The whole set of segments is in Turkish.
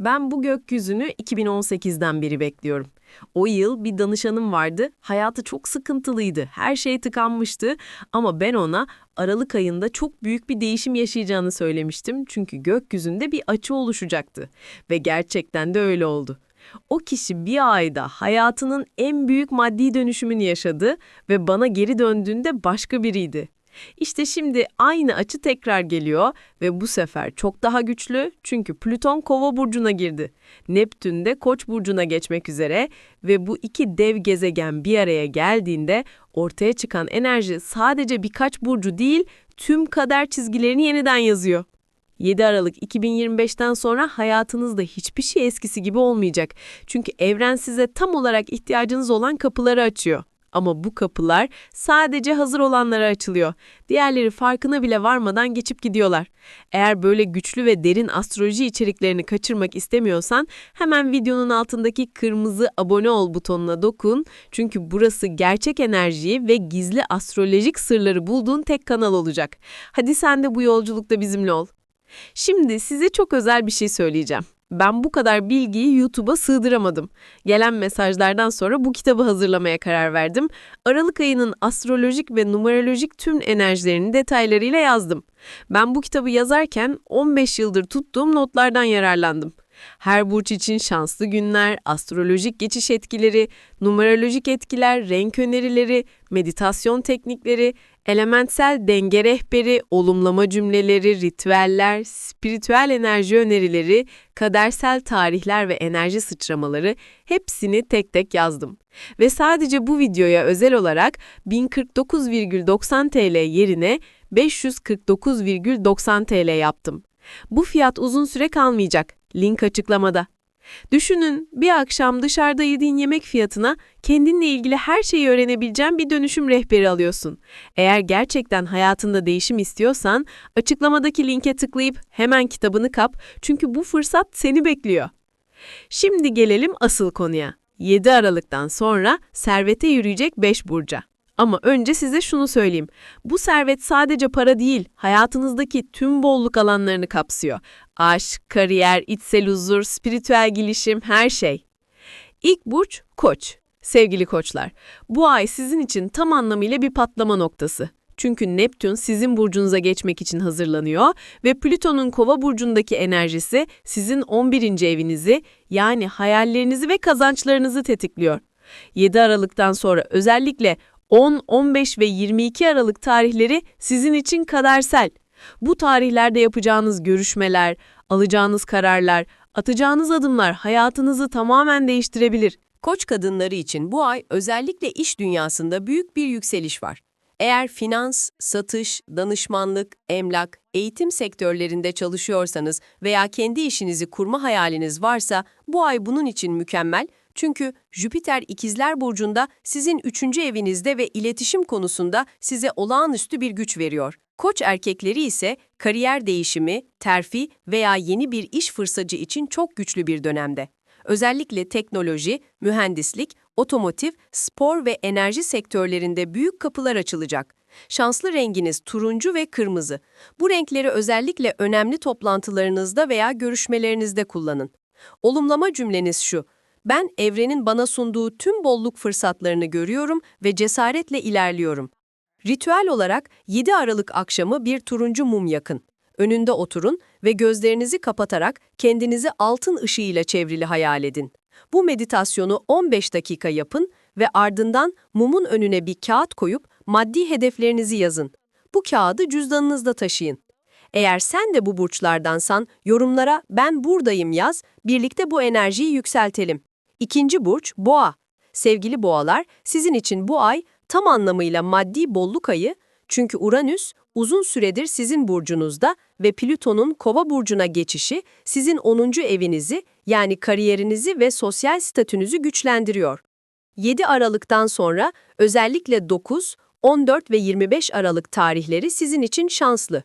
Ben bu gökyüzünü 2018'den beri bekliyorum. O yıl bir danışanım vardı, hayatı çok sıkıntılıydı, her şey tıkanmıştı ama ben ona Aralık ayında çok büyük bir değişim yaşayacağını söylemiştim çünkü gökyüzünde bir açı oluşacaktı ve gerçekten de öyle oldu. O kişi bir ayda hayatının en büyük maddi dönüşümünü yaşadı ve bana geri döndüğünde başka biriydi. İşte şimdi aynı açı tekrar geliyor ve bu sefer çok daha güçlü çünkü Plüton Kova burcuna girdi. Neptün de Koç burcuna geçmek üzere ve bu iki dev gezegen bir araya geldiğinde ortaya çıkan enerji sadece birkaç burcu değil, tüm kader çizgilerini yeniden yazıyor. 7 Aralık 2025'ten sonra hayatınızda hiçbir şey eskisi gibi olmayacak. Çünkü evren size tam olarak ihtiyacınız olan kapıları açıyor. Ama bu kapılar sadece hazır olanlara açılıyor. Diğerleri farkına bile varmadan geçip gidiyorlar. Eğer böyle güçlü ve derin astroloji içeriklerini kaçırmak istemiyorsan hemen videonun altındaki kırmızı abone ol butonuna dokun. Çünkü burası gerçek enerjiyi ve gizli astrolojik sırları bulduğun tek kanal olacak. Hadi sen de bu yolculukta bizimle ol. Şimdi size çok özel bir şey söyleyeceğim. Ben bu kadar bilgiyi YouTube'a sığdıramadım. Gelen mesajlardan sonra bu kitabı hazırlamaya karar verdim. Aralık ayının astrolojik ve numerolojik tüm enerjilerini detaylarıyla yazdım. Ben bu kitabı yazarken 15 yıldır tuttuğum notlardan yararlandım. Her burç için şanslı günler, astrolojik geçiş etkileri, numerolojik etkiler, renk önerileri, meditasyon teknikleri, elementsel denge rehberi, olumlama cümleleri, ritüeller, spiritüel enerji önerileri, kadersel tarihler ve enerji sıçramaları hepsini tek tek yazdım. Ve sadece bu videoya özel olarak 1049,90 TL yerine 549,90 TL yaptım. Bu fiyat uzun süre kalmayacak. Link açıklamada. Düşünün bir akşam dışarıda yediğin yemek fiyatına kendinle ilgili her şeyi öğrenebileceğin bir dönüşüm rehberi alıyorsun. Eğer gerçekten hayatında değişim istiyorsan açıklamadaki linke tıklayıp hemen kitabını kap çünkü bu fırsat seni bekliyor. Şimdi gelelim asıl konuya. 7 Aralık'tan sonra servete yürüyecek 5 burca. Ama önce size şunu söyleyeyim. Bu servet sadece para değil, hayatınızdaki tüm bolluk alanlarını kapsıyor. Aşk, kariyer, içsel huzur, spiritüel gelişim, her şey. İlk burç Koç. Sevgili koçlar, bu ay sizin için tam anlamıyla bir patlama noktası. Çünkü Neptün sizin burcunuza geçmek için hazırlanıyor ve Plüton'un Kova burcundaki enerjisi sizin 11. evinizi yani hayallerinizi ve kazançlarınızı tetikliyor. 7 Aralık'tan sonra özellikle 10, 15 ve 22 Aralık tarihleri sizin için kadersel. Bu tarihlerde yapacağınız görüşmeler, alacağınız kararlar, atacağınız adımlar hayatınızı tamamen değiştirebilir. Koç kadınları için bu ay özellikle iş dünyasında büyük bir yükseliş var. Eğer finans, satış, danışmanlık, emlak, eğitim sektörlerinde çalışıyorsanız veya kendi işinizi kurma hayaliniz varsa bu ay bunun için mükemmel çünkü Jüpiter İkizler Burcu'nda sizin üçüncü evinizde ve iletişim konusunda size olağanüstü bir güç veriyor. Koç erkekleri ise kariyer değişimi, terfi veya yeni bir iş fırsatı için çok güçlü bir dönemde. Özellikle teknoloji, mühendislik, otomotiv, spor ve enerji sektörlerinde büyük kapılar açılacak. Şanslı renginiz turuncu ve kırmızı. Bu renkleri özellikle önemli toplantılarınızda veya görüşmelerinizde kullanın. Olumlama cümleniz şu, ben evrenin bana sunduğu tüm bolluk fırsatlarını görüyorum ve cesaretle ilerliyorum. Ritüel olarak 7 Aralık akşamı bir turuncu mum yakın. Önünde oturun ve gözlerinizi kapatarak kendinizi altın ışığıyla çevrili hayal edin. Bu meditasyonu 15 dakika yapın ve ardından mumun önüne bir kağıt koyup maddi hedeflerinizi yazın. Bu kağıdı cüzdanınızda taşıyın. Eğer sen de bu burçlardansan yorumlara ben buradayım yaz, birlikte bu enerjiyi yükseltelim. İkinci burç boğa. Sevgili boğalar, sizin için bu ay tam anlamıyla maddi bolluk ayı çünkü Uranüs uzun süredir sizin burcunuzda ve Plüton'un Kova burcuna geçişi sizin 10. evinizi yani kariyerinizi ve sosyal statünüzü güçlendiriyor. 7 Aralık'tan sonra özellikle 9, 14 ve 25 Aralık tarihleri sizin için şanslı.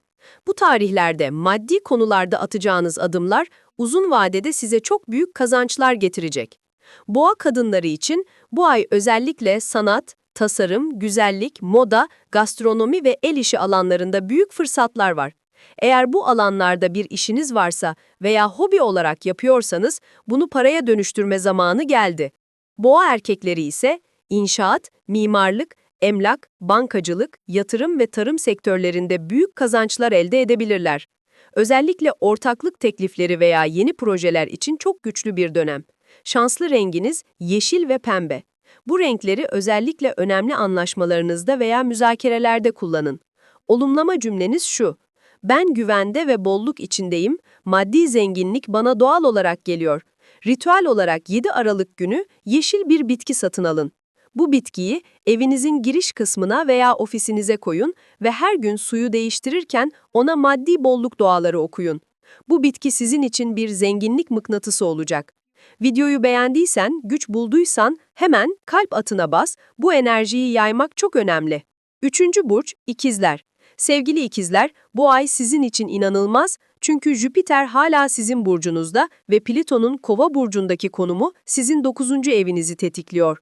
Bu tarihlerde maddi konularda atacağınız adımlar uzun vadede size çok büyük kazançlar getirecek. Boğa kadınları için bu ay özellikle sanat, tasarım, güzellik, moda, gastronomi ve el işi alanlarında büyük fırsatlar var. Eğer bu alanlarda bir işiniz varsa veya hobi olarak yapıyorsanız bunu paraya dönüştürme zamanı geldi. Boğa erkekleri ise inşaat, mimarlık, emlak, bankacılık, yatırım ve tarım sektörlerinde büyük kazançlar elde edebilirler. Özellikle ortaklık teklifleri veya yeni projeler için çok güçlü bir dönem. Şanslı renginiz yeşil ve pembe. Bu renkleri özellikle önemli anlaşmalarınızda veya müzakerelerde kullanın. Olumlama cümleniz şu. Ben güvende ve bolluk içindeyim, maddi zenginlik bana doğal olarak geliyor. Ritüel olarak 7 Aralık günü yeşil bir bitki satın alın. Bu bitkiyi evinizin giriş kısmına veya ofisinize koyun ve her gün suyu değiştirirken ona maddi bolluk duaları okuyun. Bu bitki sizin için bir zenginlik mıknatısı olacak. Videoyu beğendiysen, güç bulduysan hemen kalp atına bas, bu enerjiyi yaymak çok önemli. Üçüncü burç, ikizler. Sevgili ikizler, bu ay sizin için inanılmaz çünkü Jüpiter hala sizin burcunuzda ve Plüton'un kova burcundaki konumu sizin 9. evinizi tetikliyor.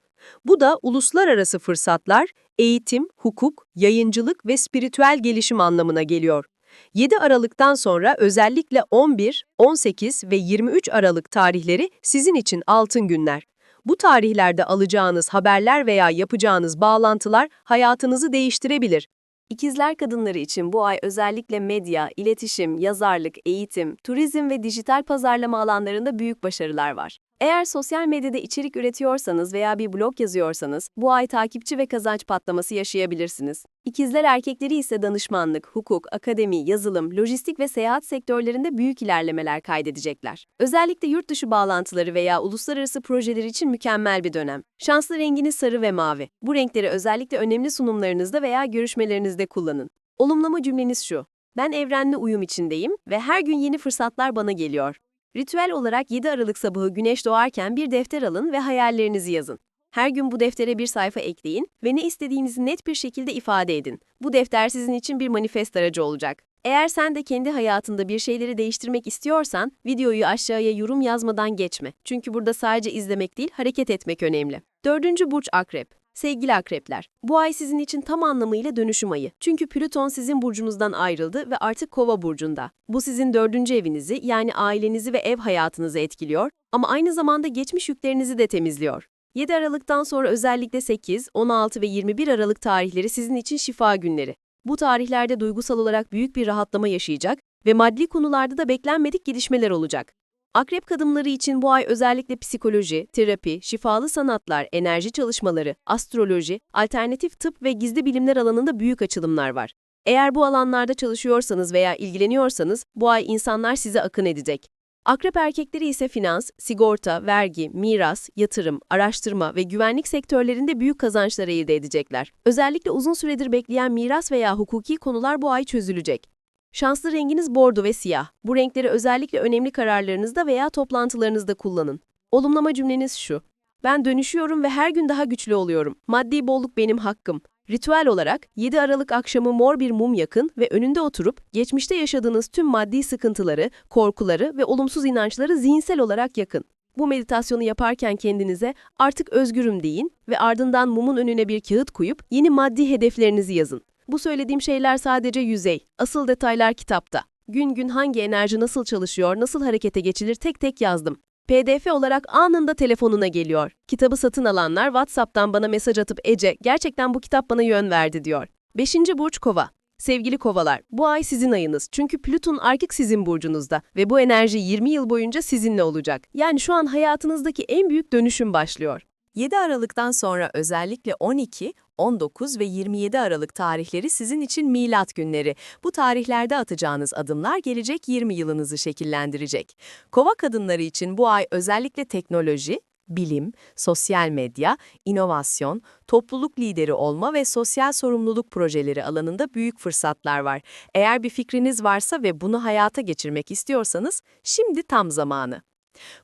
Bu da uluslararası fırsatlar, eğitim, hukuk, yayıncılık ve spiritüel gelişim anlamına geliyor. 7 Aralık'tan sonra özellikle 11, 18 ve 23 Aralık tarihleri sizin için altın günler. Bu tarihlerde alacağınız haberler veya yapacağınız bağlantılar hayatınızı değiştirebilir. İkizler kadınları için bu ay özellikle medya, iletişim, yazarlık, eğitim, turizm ve dijital pazarlama alanlarında büyük başarılar var. Eğer sosyal medyada içerik üretiyorsanız veya bir blog yazıyorsanız, bu ay takipçi ve kazanç patlaması yaşayabilirsiniz. İkizler erkekleri ise danışmanlık, hukuk, akademi, yazılım, lojistik ve seyahat sektörlerinde büyük ilerlemeler kaydedecekler. Özellikle yurt dışı bağlantıları veya uluslararası projeler için mükemmel bir dönem. Şanslı renginiz sarı ve mavi. Bu renkleri özellikle önemli sunumlarınızda veya görüşmelerinizde kullanın. Olumlama cümleniz şu. Ben evrenle uyum içindeyim ve her gün yeni fırsatlar bana geliyor. Ritüel olarak 7 Aralık sabahı güneş doğarken bir defter alın ve hayallerinizi yazın. Her gün bu deftere bir sayfa ekleyin ve ne istediğinizi net bir şekilde ifade edin. Bu defter sizin için bir manifest aracı olacak. Eğer sen de kendi hayatında bir şeyleri değiştirmek istiyorsan, videoyu aşağıya yorum yazmadan geçme. Çünkü burada sadece izlemek değil, hareket etmek önemli. Dördüncü burç akrep. Sevgili akrepler, bu ay sizin için tam anlamıyla dönüşüm ayı. Çünkü Plüton sizin burcunuzdan ayrıldı ve artık kova burcunda. Bu sizin dördüncü evinizi yani ailenizi ve ev hayatınızı etkiliyor ama aynı zamanda geçmiş yüklerinizi de temizliyor. 7 Aralık'tan sonra özellikle 8, 16 ve 21 Aralık tarihleri sizin için şifa günleri. Bu tarihlerde duygusal olarak büyük bir rahatlama yaşayacak ve maddi konularda da beklenmedik gelişmeler olacak. Akrep kadınları için bu ay özellikle psikoloji, terapi, şifalı sanatlar, enerji çalışmaları, astroloji, alternatif tıp ve gizli bilimler alanında büyük açılımlar var. Eğer bu alanlarda çalışıyorsanız veya ilgileniyorsanız bu ay insanlar size akın edecek. Akrep erkekleri ise finans, sigorta, vergi, miras, yatırım, araştırma ve güvenlik sektörlerinde büyük kazançlar elde edecekler. Özellikle uzun süredir bekleyen miras veya hukuki konular bu ay çözülecek. Şanslı renginiz bordo ve siyah. Bu renkleri özellikle önemli kararlarınızda veya toplantılarınızda kullanın. Olumlama cümleniz şu. Ben dönüşüyorum ve her gün daha güçlü oluyorum. Maddi bolluk benim hakkım. Ritüel olarak 7 Aralık akşamı mor bir mum yakın ve önünde oturup geçmişte yaşadığınız tüm maddi sıkıntıları, korkuları ve olumsuz inançları zihinsel olarak yakın. Bu meditasyonu yaparken kendinize artık özgürüm deyin ve ardından mumun önüne bir kağıt koyup yeni maddi hedeflerinizi yazın. Bu söylediğim şeyler sadece yüzey, asıl detaylar kitapta. Gün gün hangi enerji nasıl çalışıyor, nasıl harekete geçilir tek tek yazdım. PDF olarak anında telefonuna geliyor. Kitabı satın alanlar WhatsApp'tan bana mesaj atıp Ece, gerçekten bu kitap bana yön verdi diyor. 5. Burç Kova. Sevgili kovalar, bu ay sizin ayınız çünkü Plüton artık sizin burcunuzda ve bu enerji 20 yıl boyunca sizinle olacak. Yani şu an hayatınızdaki en büyük dönüşüm başlıyor. 7 Aralık'tan sonra özellikle 12, 19 ve 27 Aralık tarihleri sizin için milat günleri. Bu tarihlerde atacağınız adımlar gelecek 20 yılınızı şekillendirecek. Kova kadınları için bu ay özellikle teknoloji, bilim, sosyal medya, inovasyon, topluluk lideri olma ve sosyal sorumluluk projeleri alanında büyük fırsatlar var. Eğer bir fikriniz varsa ve bunu hayata geçirmek istiyorsanız şimdi tam zamanı.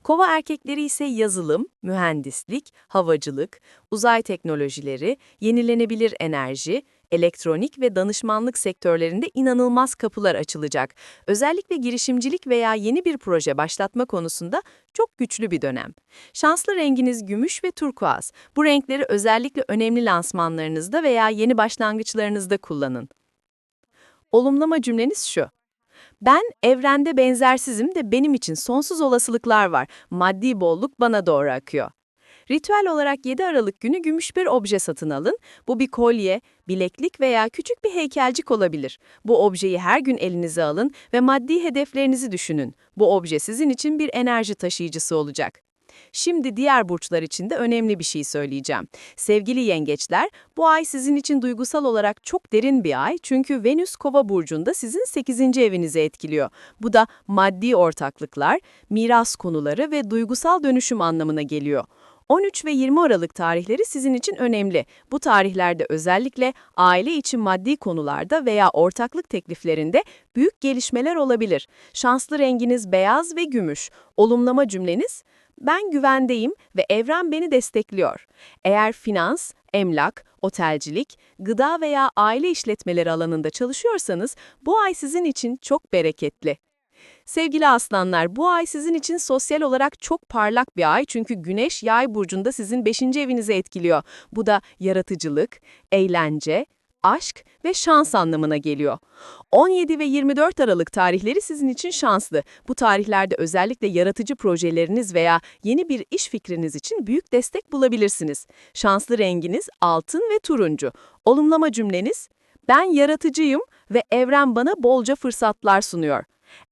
Kova erkekleri ise yazılım, mühendislik, havacılık, uzay teknolojileri, yenilenebilir enerji, elektronik ve danışmanlık sektörlerinde inanılmaz kapılar açılacak. Özellikle girişimcilik veya yeni bir proje başlatma konusunda çok güçlü bir dönem. Şanslı renginiz gümüş ve turkuaz. Bu renkleri özellikle önemli lansmanlarınızda veya yeni başlangıçlarınızda kullanın. Olumlama cümleniz şu. Ben evrende benzersizim de benim için sonsuz olasılıklar var. Maddi bolluk bana doğru akıyor. Ritüel olarak 7 Aralık günü gümüş bir obje satın alın. Bu bir kolye, bileklik veya küçük bir heykelcik olabilir. Bu objeyi her gün elinize alın ve maddi hedeflerinizi düşünün. Bu obje sizin için bir enerji taşıyıcısı olacak. Şimdi diğer burçlar için de önemli bir şey söyleyeceğim. Sevgili yengeçler, bu ay sizin için duygusal olarak çok derin bir ay çünkü Venüs Kova burcunda sizin 8. evinizi etkiliyor. Bu da maddi ortaklıklar, miras konuları ve duygusal dönüşüm anlamına geliyor. 13 ve 20 Aralık tarihleri sizin için önemli. Bu tarihlerde özellikle aile için maddi konularda veya ortaklık tekliflerinde büyük gelişmeler olabilir. Şanslı renginiz beyaz ve gümüş. Olumlama cümleniz ben güvendeyim ve evren beni destekliyor. Eğer finans, emlak, otelcilik, gıda veya aile işletmeleri alanında çalışıyorsanız bu ay sizin için çok bereketli. Sevgili aslanlar, bu ay sizin için sosyal olarak çok parlak bir ay çünkü Güneş Yay burcunda sizin 5. evinizi etkiliyor. Bu da yaratıcılık, eğlence, aşk ve şans anlamına geliyor. 17 ve 24 Aralık tarihleri sizin için şanslı. Bu tarihlerde özellikle yaratıcı projeleriniz veya yeni bir iş fikriniz için büyük destek bulabilirsiniz. Şanslı renginiz altın ve turuncu. Olumlama cümleniz, ben yaratıcıyım ve evren bana bolca fırsatlar sunuyor.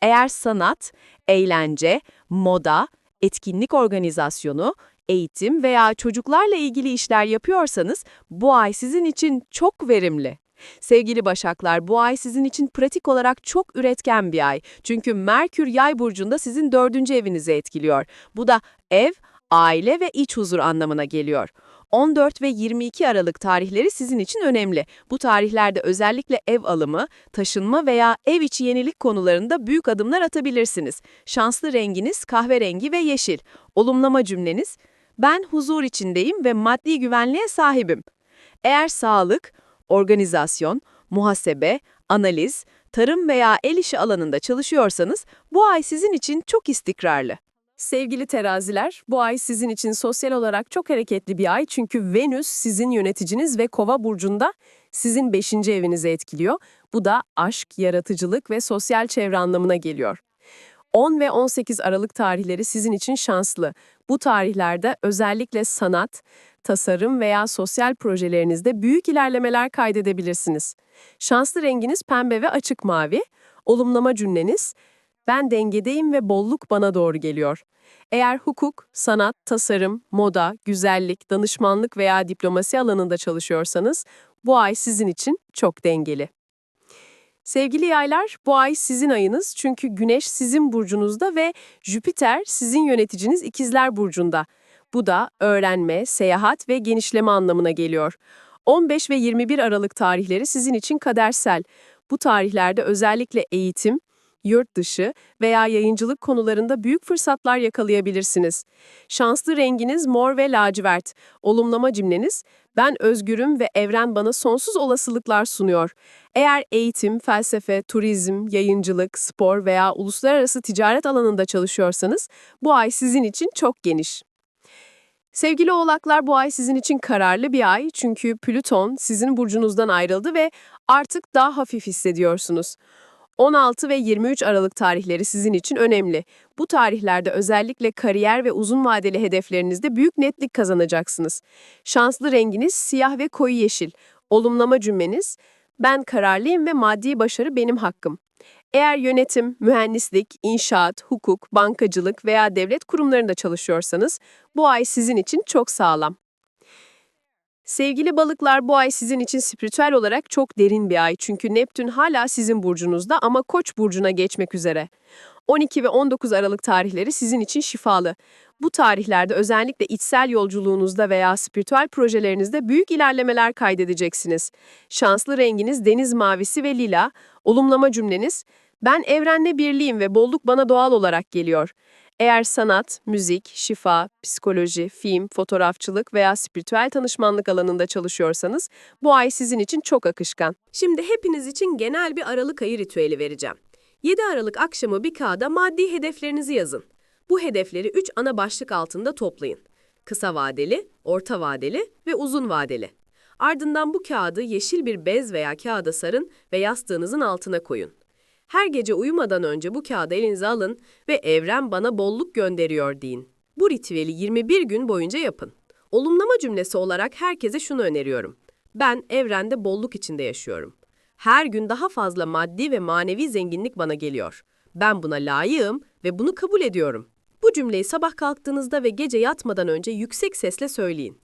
Eğer sanat, eğlence, moda, etkinlik organizasyonu, eğitim veya çocuklarla ilgili işler yapıyorsanız bu ay sizin için çok verimli. Sevgili Başaklar, bu ay sizin için pratik olarak çok üretken bir ay. Çünkü Merkür Yay burcunda sizin dördüncü evinizi etkiliyor. Bu da ev, aile ve iç huzur anlamına geliyor. 14 ve 22 Aralık tarihleri sizin için önemli. Bu tarihlerde özellikle ev alımı, taşınma veya ev içi yenilik konularında büyük adımlar atabilirsiniz. Şanslı renginiz kahverengi ve yeşil. Olumlama cümleniz, ben huzur içindeyim ve maddi güvenliğe sahibim. Eğer sağlık, organizasyon, muhasebe, analiz, tarım veya el işi alanında çalışıyorsanız bu ay sizin için çok istikrarlı. Sevgili teraziler, bu ay sizin için sosyal olarak çok hareketli bir ay çünkü Venüs sizin yöneticiniz ve Kova burcunda sizin 5. evinizi etkiliyor. Bu da aşk, yaratıcılık ve sosyal çevre anlamına geliyor. 10 ve 18 Aralık tarihleri sizin için şanslı. Bu tarihlerde özellikle sanat, tasarım veya sosyal projelerinizde büyük ilerlemeler kaydedebilirsiniz. Şanslı renginiz pembe ve açık mavi. Olumlama cümleniz, ben dengedeyim ve bolluk bana doğru geliyor. Eğer hukuk, sanat, tasarım, moda, güzellik, danışmanlık veya diplomasi alanında çalışıyorsanız, bu ay sizin için çok dengeli. Sevgili yaylar, bu ay sizin ayınız çünkü Güneş sizin burcunuzda ve Jüpiter sizin yöneticiniz İkizler burcunda. Bu da öğrenme, seyahat ve genişleme anlamına geliyor. 15 ve 21 Aralık tarihleri sizin için kadersel. Bu tarihlerde özellikle eğitim, yurt dışı veya yayıncılık konularında büyük fırsatlar yakalayabilirsiniz. Şanslı renginiz mor ve lacivert. Olumlama cümleniz, ben özgürüm ve evren bana sonsuz olasılıklar sunuyor. Eğer eğitim, felsefe, turizm, yayıncılık, spor veya uluslararası ticaret alanında çalışıyorsanız bu ay sizin için çok geniş. Sevgili oğlaklar bu ay sizin için kararlı bir ay çünkü Plüton sizin burcunuzdan ayrıldı ve artık daha hafif hissediyorsunuz. 16 ve 23 Aralık tarihleri sizin için önemli. Bu tarihlerde özellikle kariyer ve uzun vadeli hedeflerinizde büyük netlik kazanacaksınız. Şanslı renginiz siyah ve koyu yeşil. Olumlama cümleniz, ben kararlıyım ve maddi başarı benim hakkım. Eğer yönetim, mühendislik, inşaat, hukuk, bankacılık veya devlet kurumlarında çalışıyorsanız bu ay sizin için çok sağlam. Sevgili balıklar bu ay sizin için spiritüel olarak çok derin bir ay çünkü Neptün hala sizin burcunuzda ama Koç burcuna geçmek üzere. 12 ve 19 Aralık tarihleri sizin için şifalı. Bu tarihlerde özellikle içsel yolculuğunuzda veya spiritüel projelerinizde büyük ilerlemeler kaydedeceksiniz. Şanslı renginiz deniz mavisi ve lila, olumlama cümleniz, ben evrenle birliğim ve bolluk bana doğal olarak geliyor. Eğer sanat, müzik, şifa, psikoloji, film, fotoğrafçılık veya spiritüel tanışmanlık alanında çalışıyorsanız bu ay sizin için çok akışkan. Şimdi hepiniz için genel bir Aralık ayı ritüeli vereceğim. 7 Aralık akşamı bir kağıda maddi hedeflerinizi yazın. Bu hedefleri 3 ana başlık altında toplayın. Kısa vadeli, orta vadeli ve uzun vadeli. Ardından bu kağıdı yeşil bir bez veya kağıda sarın ve yastığınızın altına koyun. Her gece uyumadan önce bu kağıdı elinize alın ve evren bana bolluk gönderiyor deyin. Bu ritüeli 21 gün boyunca yapın. Olumlama cümlesi olarak herkese şunu öneriyorum. Ben evrende bolluk içinde yaşıyorum. Her gün daha fazla maddi ve manevi zenginlik bana geliyor. Ben buna layığım ve bunu kabul ediyorum. Bu cümleyi sabah kalktığınızda ve gece yatmadan önce yüksek sesle söyleyin.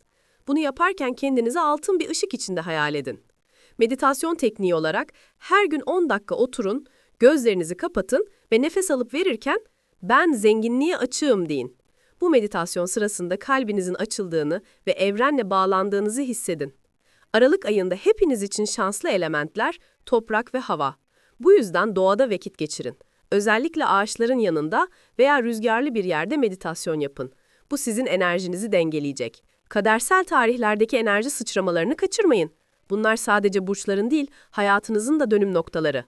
Bunu yaparken kendinizi altın bir ışık içinde hayal edin. Meditasyon tekniği olarak her gün 10 dakika oturun, gözlerinizi kapatın ve nefes alıp verirken ben zenginliğe açığım deyin. Bu meditasyon sırasında kalbinizin açıldığını ve evrenle bağlandığınızı hissedin. Aralık ayında hepiniz için şanslı elementler toprak ve hava. Bu yüzden doğada vakit geçirin. Özellikle ağaçların yanında veya rüzgarlı bir yerde meditasyon yapın. Bu sizin enerjinizi dengeleyecek. Kadersel tarihlerdeki enerji sıçramalarını kaçırmayın. Bunlar sadece burçların değil, hayatınızın da dönüm noktaları.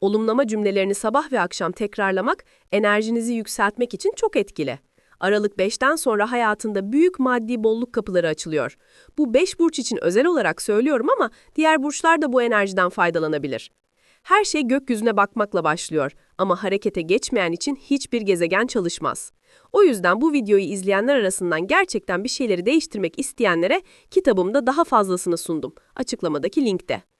Olumlama cümlelerini sabah ve akşam tekrarlamak enerjinizi yükseltmek için çok etkili. Aralık 5'ten sonra hayatında büyük maddi bolluk kapıları açılıyor. Bu 5 burç için özel olarak söylüyorum ama diğer burçlar da bu enerjiden faydalanabilir. Her şey gökyüzüne bakmakla başlıyor ama harekete geçmeyen için hiçbir gezegen çalışmaz. O yüzden bu videoyu izleyenler arasından gerçekten bir şeyleri değiştirmek isteyenlere kitabımda daha fazlasını sundum. Açıklamadaki linkte.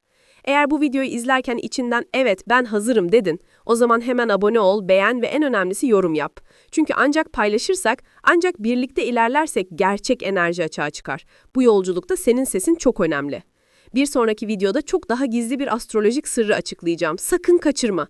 Eğer bu videoyu izlerken içinden evet ben hazırım dedin, o zaman hemen abone ol, beğen ve en önemlisi yorum yap. Çünkü ancak paylaşırsak, ancak birlikte ilerlersek gerçek enerji açığa çıkar. Bu yolculukta senin sesin çok önemli. Bir sonraki videoda çok daha gizli bir astrolojik sırrı açıklayacağım. Sakın kaçırma.